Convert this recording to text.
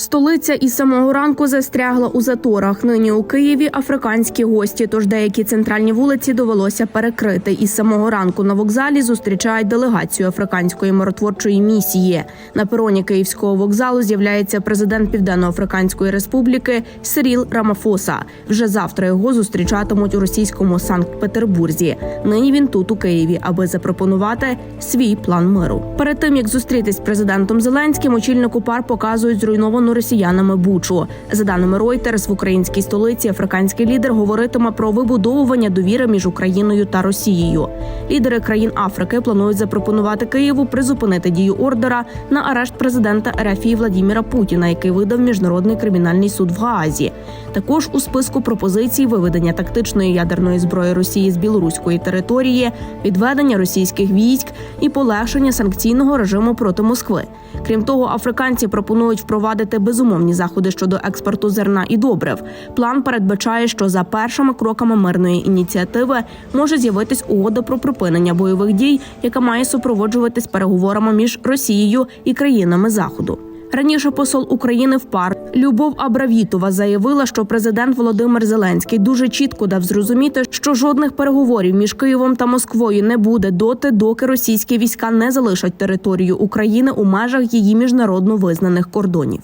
Столиця із самого ранку застрягла у заторах. Нині у Києві африканські гості. Тож деякі центральні вулиці довелося перекрити. Із самого ранку на вокзалі зустрічають делегацію африканської миротворчої місії. На пероні київського вокзалу з'являється президент Південно-Африканської Республіки Сиріл Рамафоса. Вже завтра його зустрічатимуть у російському Санкт-Петербурзі. Нині він тут у Києві, аби запропонувати свій план миру. Перед тим як зустрітись з президентом Зеленським, очільнику пар показують зруйновану росіянами Бучу. За даними Reuters, в українській столиці африканський лідер говоритиме про вибудовування довіри між Україною та Росією. Лідери країн Африки планують запропонувати Києву призупинити дію ордера на арешт президента РФ Владіміра Путіна, який видав міжнародний кримінальний суд в Гаазі. Також у списку пропозицій виведення тактичної ядерної зброї Росії з білоруської території, відведення російських військ і полегшення санкційного режиму проти Москви. Крім того, африканці пропонують впровадити безумовні заходи щодо експорту зерна і добрив. План передбачає, що за першими кроками мирної ініціативи може з'явитись угода про припинення бойових дій, яка має супроводжуватись переговорами між Росією і країнами Заходу. Раніше посол України в пар Любов Абравітова заявила, що президент Володимир Зеленський дуже чітко дав зрозуміти, що жодних переговорів між Києвом та Москвою не буде доти, доки російські війська не залишать територію України у межах її міжнародно визнаних кордонів.